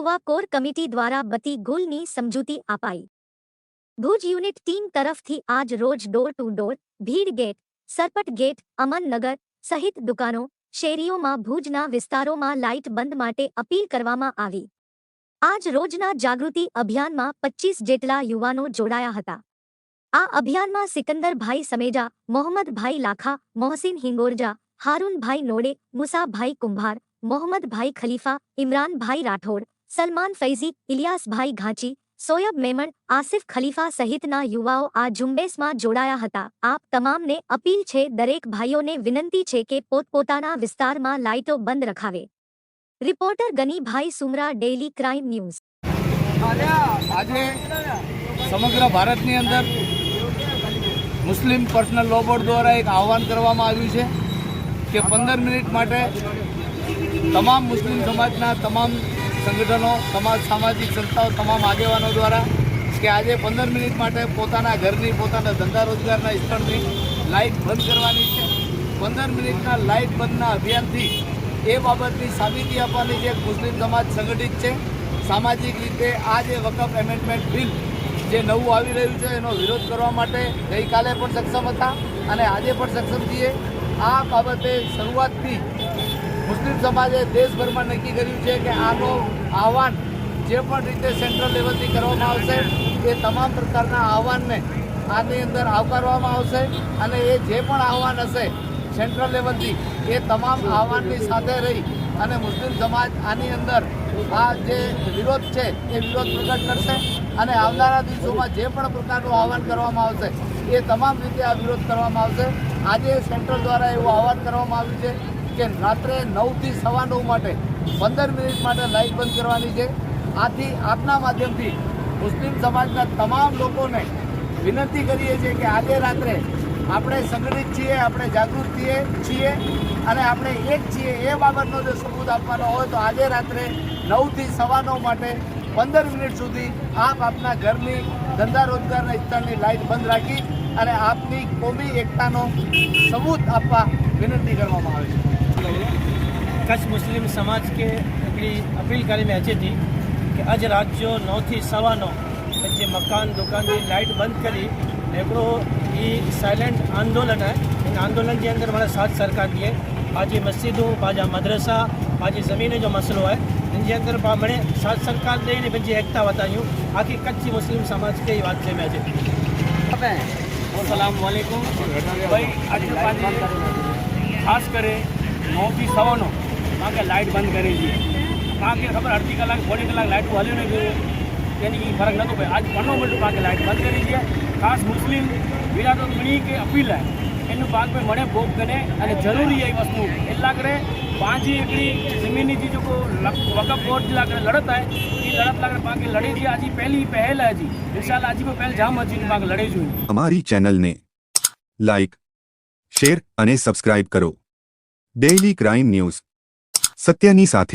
Core committee દ્વારા બતી ગુલની સમજૂતી અપાઈ. ભુજ યુનિટ ટીમ તરફથી આજ રોજ door to door Bhid gate, Sarpat gate, Amannagar સહિત દુકાનો, શેરીઓમાં ભુજના વિસ્તારોમાં લાઇટ બંધ માટે અપીલ કરવામાં આવી. આજ રોજના જાગૃતિ અભિયાનમાં પચીસ જેટલા યુવાનો જોડાયા હતા. આ અભિયાનમાં સિકંદરભાઈ સમેજા, મોહમ્મદભાઈ લાખા, મોહસિન હિંગોરજા, હારૂનભાઈ નોડે, મુસાભાઈ કુંભાર, મોહમ્મદભાઈ ખલીફા, ઇમરાનભાઈ રાઠોડ સલમાન ફૈઝી ઇલિયાસભાઈ ઘાંચી, સોયબ મેમણ, આસિફ ખલીફા સહિતના યુવાઓ આ ઝુંબેશમાં જોડાયા હતા. આપ તમામને અપીલ છે, દરેક ભાઈઓને વિનંતી છે કે પોતપોતાના વિસ્તારમાં લાઇટો બંધ રખાવે. Reporter Ganibhai Sumra, daily crime news. આજે સમગ્ર ભારતની અંદર મુસ્લિમ પર્સનલ લો બોર્ડ દ્વારા એક આહવાન કરવામાં આવ્યું છે કે પંદર મિનિટ માટે તમામ મુસ્લિમ સમાજના તમામ સંગઠનો તમામ સામાજિક સંસ્થાઓ, તમામ આગેવાનો દ્વારા કે આજે પંદર મિનિટ માટે પોતાના ઘરની, પોતાના ધંધા રોજગારના સ્થળની લાઇટ બંધ કરવાની છે. પંદર મિનિટના લાઇટ બંધના અભિયાનથી એ બાબતની સાબિતી આપવાની છે મુસ્લિમ સમાજ સંગઠિત છે. સામાજિક રીતે આ જે વકફ એમેન્ડમેન્ટ બિલ જે નવું આવી રહ્યું છે, એનો વિરોધ કરવા માટે ગઈકાલે પણ સક્ષમ હતા અને આજે પણ સક્ષમ છીએ. આ બાબતે શરૂઆતથી મુસ્લિમ સમાજે દેશભરમાં નક્કી કર્યું છે કે આનો આહવાન જે પણ રીતે સેન્ટ્રલ લેવલથી કરવામાં આવશે, એ તમામ પ્રકારના આહવાનને આની અંદર આવકારવામાં આવશે અને એ જે પણ આહવાન હશે સેન્ટ્રલ લેવલથી એ તમામ આહવાનની સાથે રહી અને મુસ્લિમ સમાજ આની અંદર આ જે વિરોધ છે, એ વિરોધ પ્રગટ કરશે અને આવનારા દિવસોમાં જે પણ પ્રકારનું આહવાન કરવામાં આવશે, એ તમામ રીતે આ વિરોધ કરવામાં આવશે. આજે સેન્ટ્રલ દ્વારા એવું આહવાન કરવામાં આવ્યું છે કે રાત્રે નવથી સવા નવ માટે, પંદર મિનિટ માટે લાઇટ બંધ કરવાની છે. આથી આપના માધ્યમથી મુસ્લિમ સમાજના તમામ લોકોને વિનંતી કરીએ છીએ કે આજે રાત્રે આપણે સંગઠિત છીએ, આપણે જાગૃત છીએ છીએ અને આપણે એક છીએ એ બાબતનો જો સબૂત આપવાનો હોય તો આજે રાત્રે નવથી સવા નવ માટે પંદર મિનિટ સુધી આપ આપના ઘરની ધંધા રોજગારના સ્થળની લાઇટ બંધ રાખી અને આપની કોમી એકતાનો સબૂત આપવા વિનંતી કરવામાં આવે છે. કચ્છ મુસ્લિમ સમાજ खे हिकिड़ी अपील करे में अचे थी की अॼु राति जो नौ थी सवा नौ पंहिंजे मकान दुकान जी लाइट बंदि करी हिकिड़ो ही साइलेंट आंदोलन आहे हिन आंदोलन जे अंदरि माना साथ सरकार ॾिए पंहिंजी मस्जिदूं पंहिंजा मदरसा पंहिंजी ज़मीन जो मसइलो आहे हिन जे अंदरि पाण मणे साथ सरकार ॾेई ने पंहिंजी एकता वधायूं आखिर कच्छ मुस्लिम समाज खे इहा વાત છે में अचे थी અસલામ વાલેકુમ ભાઈ આજે પાંચ ખાસ કરે નવથી સવા નો કારણ કે લાઇટ બંધ કરી દીધી. કારણ કે ખબર અડધી કલાક, પોણી કલાક લાઇટનું હલ્યું નહીં જોઈએ તેની ફરક નહોતો ભાઈ આજ પંદર મિનિટ પાકે લાઇટ બંધ કરી દીધી. ખાસ મુસ્લિમ વિરાતો મળી કે અપીલ હે, એનું પાક ભાઈ મને ભોગ કરે અને જરૂરી એ વસ્તુ. એટલા કરે પાંચી એકડી જમીનની જે જો વકફ બોર્ડ જે લાગે લડત આવે એ લડત લાગે પાકે લડી છે. આજે પહેલી પહેલ હજી. વિશાલ હજી કોઈ પહેલ જામ હજી પાક લડે જોઈએ અમારી ચેનલને લાઈક, શેર અને સબસ્ક્રાઇબ કરો. ડેઇલી ક્રાઇમ ન્યૂઝ સત્યની સાથે.